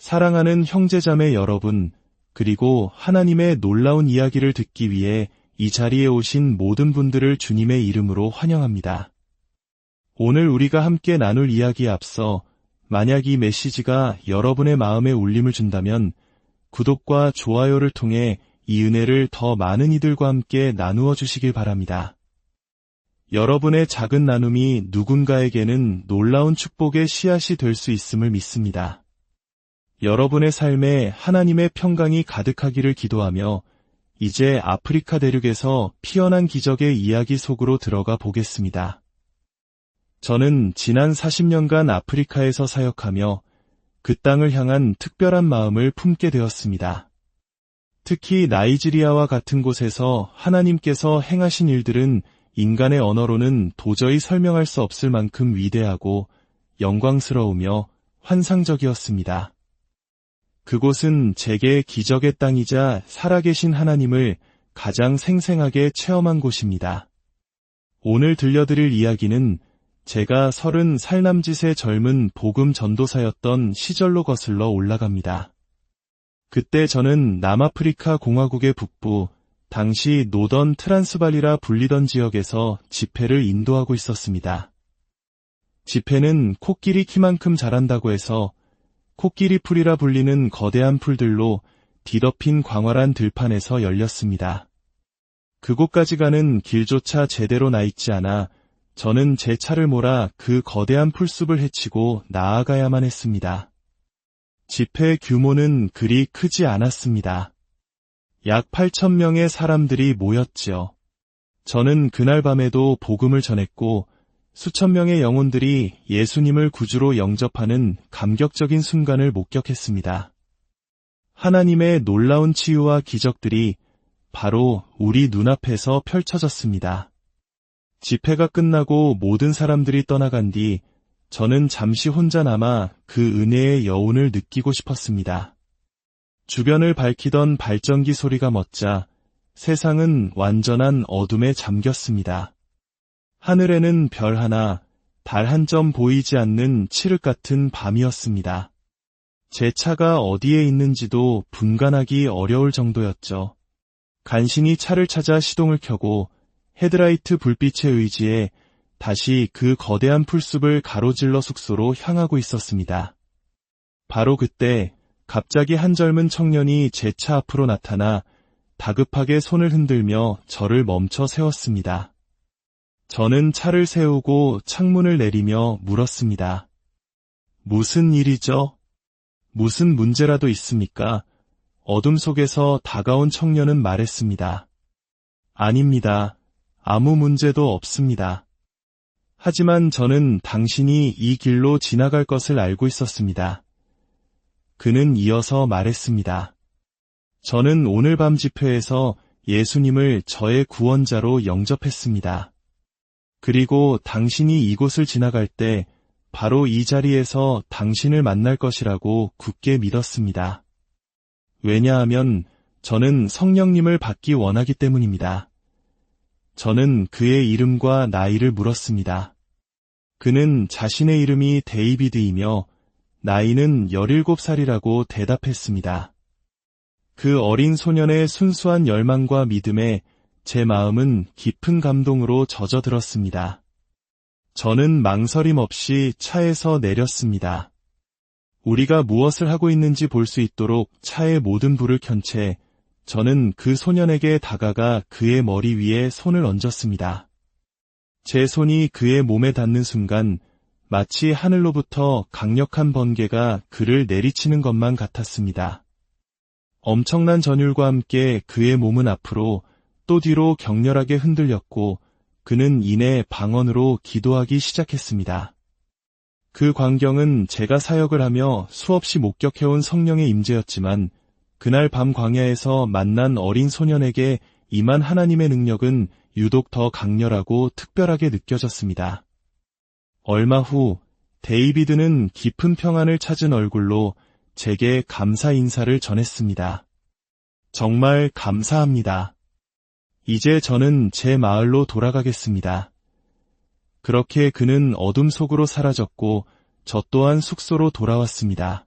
사랑하는 형제자매 여러분, 그리고 하나님의 놀라운 이야기를 듣기 위해 이 자리에 오신 모든 분들을 주님의 이름으로 환영합니다. 오늘 우리가 함께 나눌 이야기에 앞서 만약 이 메시지가 여러분의 마음에 울림을 준다면 구독과 좋아요를 통해 이 은혜를 더 많은 이들과 함께 나누어 주시길 바랍니다. 여러분의 작은 나눔이 누군가에게는 놀라운 축복의 씨앗이 될 수 있음을 믿습니다. 여러분의 삶에 하나님의 평강이 가득하기를 기도하며 이제 아프리카 대륙에서 피어난 기적의 이야기 속으로 들어가 보겠습니다. 저는 지난 40년간 아프리카에서 사역하며 그 땅을 향한 특별한 마음을 품게 되었습니다. 특히 나이지리아와 같은 곳에서 하나님께서 행하신 일들은 인간의 언어로는 도저히 설명할 수 없을 만큼 위대하고 영광스러우며 환상적이었습니다. 그곳은 제게 기적의 땅이자 살아계신 하나님을 가장 생생하게 체험한 곳입니다. 오늘 들려드릴 이야기는 제가 서른 살 남짓의 젊은 복음 전도사였던 시절로 거슬러 올라갑니다. 그때 저는 남아프리카 공화국의 북부, 당시 노던 트란스발이라 불리던 지역에서 집회를 인도하고 있었습니다. 집회는 코끼리 키만큼 자란다고 해서 코끼리 풀이라 불리는 거대한 풀들로 뒤덮인 광활한 들판에서 열렸습니다. 그곳까지 가는 길조차 제대로 나 있지 않아 저는 제 차를 몰아 그 거대한 풀숲을 헤치고 나아가야만 했습니다. 집회 규모는 그리 크지 않았습니다. 약 8천 명의 사람들이 모였지요. 저는 그날 밤에도 복음을 전했고 수천 명의 영혼들이 예수님을 구주로 영접하는 감격적인 순간을 목격했습니다. 하나님의 놀라운 치유와 기적들이 바로 우리 눈앞에서 펼쳐졌습니다. 집회가 끝나고 모든 사람들이 떠나간 뒤 저는 잠시 혼자 남아 그 은혜의 여운을 느끼고 싶었습니다. 주변을 밝히던 발전기 소리가 멎자 세상은 완전한 어둠에 잠겼습니다. 하늘에는 별 하나, 달 한 점 보이지 않는 칠흑 같은 밤이었습니다. 제 차가 어디에 있는지도 분간하기 어려울 정도였죠. 간신히 차를 찾아 시동을 켜고 헤드라이트 불빛에 의지해 다시 그 거대한 풀숲을 가로질러 숙소로 향하고 있었습니다. 바로 그때 갑자기 한 젊은 청년이 제 차 앞으로 나타나 다급하게 손을 흔들며 저를 멈춰 세웠습니다. 저는 차를 세우고 창문을 내리며 물었습니다. 무슨 일이죠? 무슨 문제라도 있습니까? 어둠 속에서 다가온 청년은 말했습니다. 아닙니다. 아무 문제도 없습니다. 하지만 저는 당신이 이 길로 지나갈 것을 알고 있었습니다. 그는 이어서 말했습니다. 저는 오늘 밤 집회에서 예수님을 저의 구원자로 영접했습니다. 그리고 당신이 이곳을 지나갈 때 바로 이 자리에서 당신을 만날 것이라고 굳게 믿었습니다. 왜냐하면 저는 성령님을 받기 원하기 때문입니다. 저는 그의 이름과 나이를 물었습니다. 그는 자신의 이름이 데이비드이며 나이는 17살이라고 대답했습니다. 그 어린 소년의 순수한 열망과 믿음에 제 마음은 깊은 감동으로 젖어들었습니다. 저는 망설임 없이 차에서 내렸습니다. 우리가 무엇을 하고 있는지 볼 수 있도록 차의 모든 불을 켠 채 저는 그 소년에게 다가가 그의 머리 위에 손을 얹었습니다. 제 손이 그의 몸에 닿는 순간 마치 하늘로부터 강력한 번개가 그를 내리치는 것만 같았습니다. 엄청난 전율과 함께 그의 몸은 앞으로 또 뒤로 격렬하게 흔들렸고 그는 이내 방언으로 기도하기 시작했습니다. 그 광경은 제가 사역을 하며 수없이 목격해온 성령의 임재였지만 그날 밤 광야에서 만난 어린 소년에게 임한 하나님의 능력은 유독 더 강렬하고 특별하게 느껴졌습니다. 얼마 후 데이비드는 깊은 평안을 찾은 얼굴로 제게 감사 인사를 전했습니다. 정말 감사합니다. 이제 저는 제 마을로 돌아가겠습니다. 그렇게 그는 어둠 속으로 사라졌고 저 또한 숙소로 돌아왔습니다.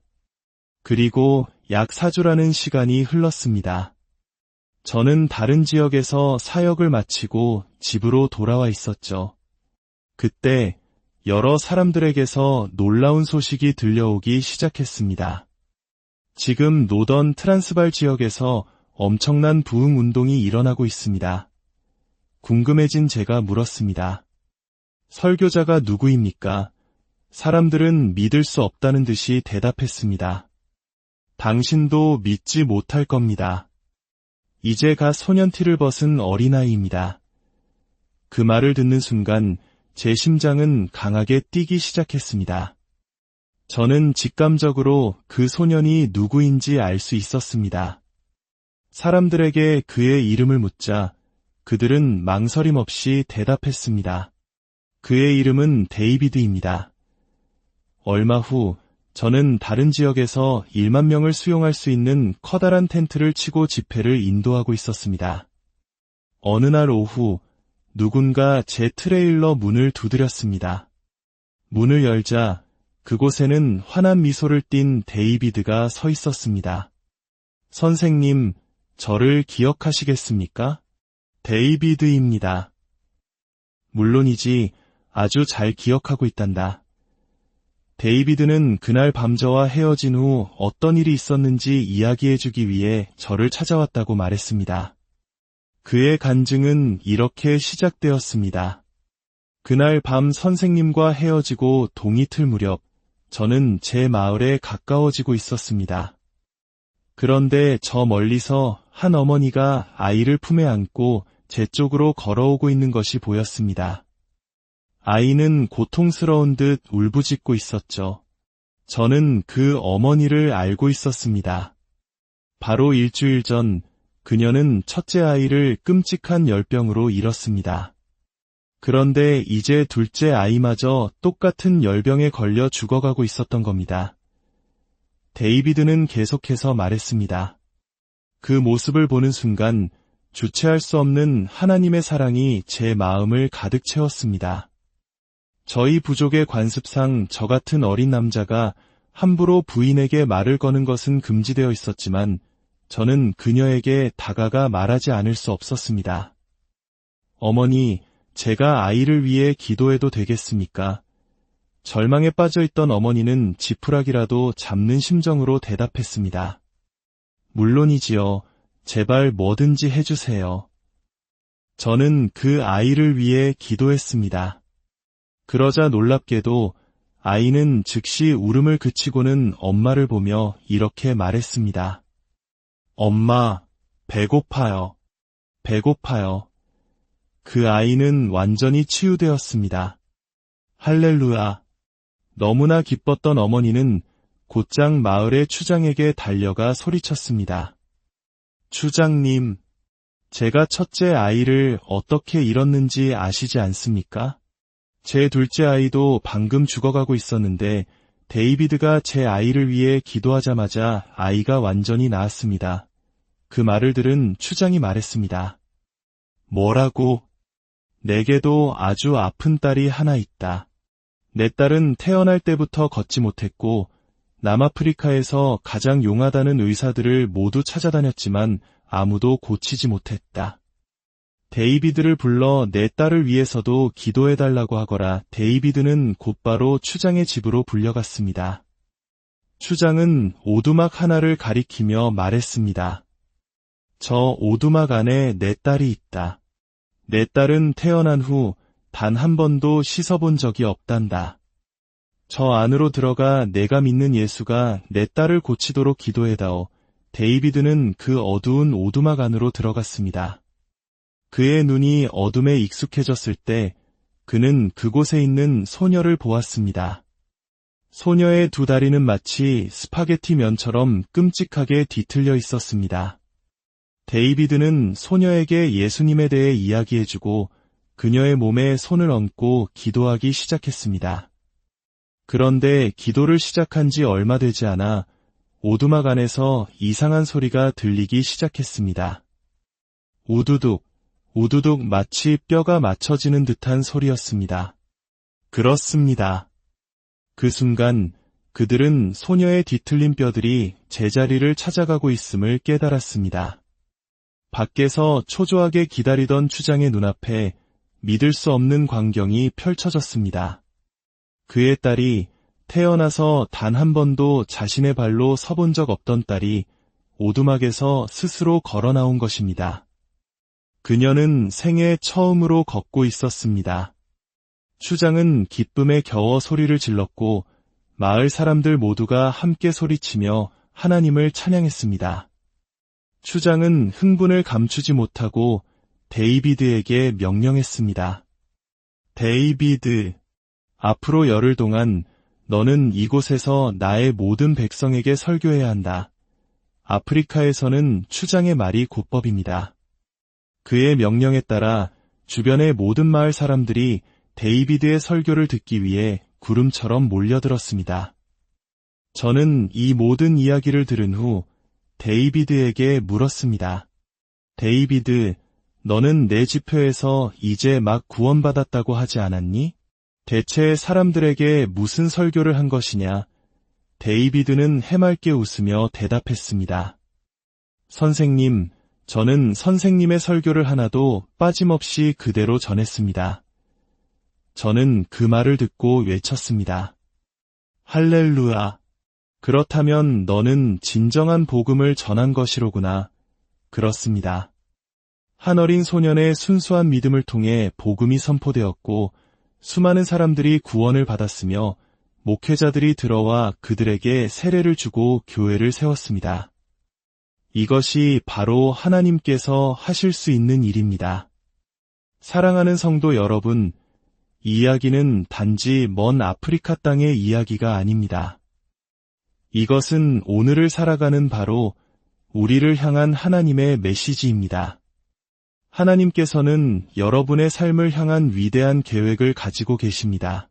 그리고 약 4주라는 시간이 흘렀습니다. 저는 다른 지역에서 사역을 마치고 집으로 돌아와 있었죠. 그때 여러 사람들에게서 놀라운 소식이 들려오기 시작했습니다. 지금 노던 트란스발 지역에서 엄청난 부흥 운동이 일어나고 있습니다. 궁금해진 제가 물었습니다. 설교자가 누구입니까? 사람들은 믿을 수 없다는 듯이 대답했습니다. 당신도 믿지 못할 겁니다. 이제 가 소년티를 벗은 어린아이입니다. 그 말을 듣는 순간 제 심장은 강하게 뛰기 시작했습니다. 저는 직감적으로 그 소년이 누구인지 알 수 있었습니다. 사람들에게 그의 이름을 묻자 그들은 망설임 없이 대답했습니다. 그의 이름은 데이비드입니다. 얼마 후 저는 다른 지역에서 1만 명을 수용할 수 있는 커다란 텐트를 치고 집회를 인도하고 있었습니다. 어느 날 오후 누군가 제 트레일러 문을 두드렸습니다. 문을 열자 그곳에는 환한 미소를 띤 데이비드가 서 있었습니다. 선생님, 저를 기억하시겠습니까? 데이비드입니다. 물론이지 아주 잘 기억하고 있단다. 데이비드는 그날 밤 저와 헤어진 후 어떤 일이 있었는지 이야기해주기 위해 저를 찾아왔다고 말했습니다. 그의 간증은 이렇게 시작되었습니다. 그날 밤 선생님과 헤어지고 동이 틀 무렵 저는 제 마을에 가까워지고 있었습니다. 그런데 저 멀리서 한 어머니가 아이를 품에 안고 제 쪽으로 걸어오고 있는 것이 보였습니다. 아이는 고통스러운 듯 울부짖고 있었죠. 저는 그 어머니를 알고 있었습니다. 바로 일주일 전 그녀는 첫째 아이를 끔찍한 열병으로 잃었습니다. 그런데 이제 둘째 아이마저 똑같은 열병에 걸려 죽어가고 있었던 겁니다. 데이비드는 계속해서 말했습니다. 그 모습을 보는 순간 주체할 수 없는 하나님의 사랑이 제 마음을 가득 채웠습니다. 저희 부족의 관습상 저 같은 어린 남자가 함부로 부인에게 말을 거는 것은 금지되어 있었지만 저는 그녀에게 다가가 말하지 않을 수 없었습니다. 어머니, 제가 아이를 위해 기도해도 되겠습니까? 절망에 빠져 있던 어머니는 지푸라기라도 잡는 심정으로 대답했습니다. 물론이지요. 제발 뭐든지 해주세요. 저는 그 아이를 위해 기도했습니다. 그러자 놀랍게도 아이는 즉시 울음을 그치고는 엄마를 보며 이렇게 말했습니다. 엄마, 배고파요. 배고파요. 그 아이는 완전히 치유되었습니다. 할렐루야. 너무나 기뻤던 어머니는 곧장 마을의 추장에게 달려가 소리쳤습니다. 추장님, 제가 첫째 아이를 어떻게 잃었는지 아시지 않습니까? 제 둘째 아이도 방금 죽어가고 있었는데 데이비드가 제 아이를 위해 기도하자마자 아이가 완전히 나았습니다. 그 말을 들은 추장이 말했습니다. 뭐라고? 내게도 아주 아픈 딸이 하나 있다. 내 딸은 태어날 때부터 걷지 못했고 남아프리카에서 가장 용하다는 의사들을 모두 찾아다녔지만 아무도 고치지 못했다. 데이비드를 불러 내 딸을 위해서도 기도해달라고 하거라 데이비드는 곧바로 추장의 집으로 불려갔습니다. 추장은 오두막 하나를 가리키며 말했습니다. 저 오두막 안에 내 딸이 있다. 내 딸은 태어난 후 단 한 번도 씻어본 적이 없단다. 저 안으로 들어가 내가 믿는 예수가 내 딸을 고치도록 기도해다오. 데이비드는 그 어두운 오두막 안으로 들어갔습니다. 그의 눈이 어둠에 익숙해졌을 때 그는 그곳에 있는 소녀를 보았습니다. 소녀의 두 다리는 마치 스파게티 면처럼 끔찍하게 뒤틀려 있었습니다. 데이비드는 소녀에게 예수님에 대해 이야기해주고 그녀의 몸에 손을 얹고 기도하기 시작했습니다. 그런데 기도를 시작한 지 얼마 되지 않아 오두막 안에서 이상한 소리가 들리기 시작했습니다. 우두둑, 우두둑 마치 뼈가 맞춰지는 듯한 소리였습니다. 그렇습니다. 그 순간 그들은 소녀의 뒤틀린 뼈들이 제자리를 찾아가고 있음을 깨달았습니다. 밖에서 초조하게 기다리던 추장의 눈앞에 믿을 수 없는 광경이 펼쳐졌습니다. 그의 딸이 태어나서 단 한 번도 자신의 발로 서본 적 없던 딸이 오두막에서 스스로 걸어 나온 것입니다. 그녀는 생애 처음으로 걷고 있었습니다. 추장은 기쁨에 겨워 소리를 질렀고 마을 사람들 모두가 함께 소리치며 하나님을 찬양했습니다. 추장은 흥분을 감추지 못하고 데이비드에게 명령했습니다. 데이비드, 앞으로 열흘 동안 너는 이곳에서 나의 모든 백성에게 설교해야 한다. 아프리카에서는 추장의 말이 곧법입니다. 그의 명령에 따라 주변의 모든 마을 사람들이 데이비드의 설교를 듣기 위해 구름처럼 몰려들었습니다. 저는 이 모든 이야기를 들은 후 데이비드에게 물었습니다. 데이비드, 너는 내 지표에서 이제 막 구원받았다고 하지 않았니? 대체 사람들에게 무슨 설교를 한 것이냐? 데이비드는 해맑게 웃으며 대답했습니다. 선생님, 저는 선생님의 설교를 하나도 빠짐없이 그대로 전했습니다. 저는 그 말을 듣고 외쳤습니다. 할렐루야. 그렇다면 너는 진정한 복음을 전한 것이로구나. 그렇습니다. 한 어린 소년의 순수한 믿음을 통해 복음이 선포되었고 수많은 사람들이 구원을 받았으며 목회자들이 들어와 그들에게 세례를 주고 교회를 세웠습니다. 이것이 바로 하나님께서 하실 수 있는 일입니다. 사랑하는 성도 여러분, 이 이야기는 단지 먼 아프리카 땅의 이야기가 아닙니다. 이것은 오늘을 살아가는 바로 우리를 향한 하나님의 메시지입니다. 하나님께서는 여러분의 삶을 향한 위대한 계획을 가지고 계십니다.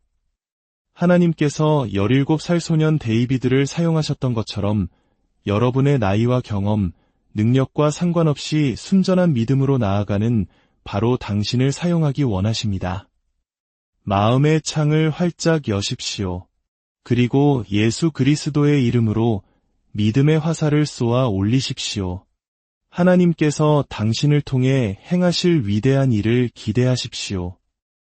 하나님께서 17살 소년 데이비드를 사용하셨던 것처럼 여러분의 나이와 경험, 능력과 상관없이 순전한 믿음으로 나아가는 바로 당신을 사용하기 원하십니다. 마음의 창을 활짝 여십시오. 그리고 예수 그리스도의 이름으로 믿음의 화살을 쏘아 올리십시오. 하나님께서 당신을 통해 행하실 위대한 일을 기대하십시오.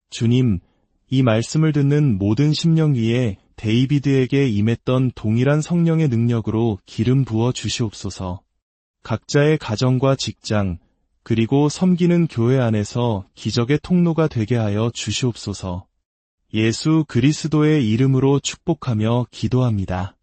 주님, 이 말씀을 듣는 모든 심령 위에 데이비드에게 임했던 동일한 성령의 능력으로 기름 부어 주시옵소서. 각자의 가정과 직장, 그리고 섬기는 교회 안에서 기적의 통로가 되게 하여 주시옵소서. 예수 그리스도의 이름으로 축복하며 기도합니다.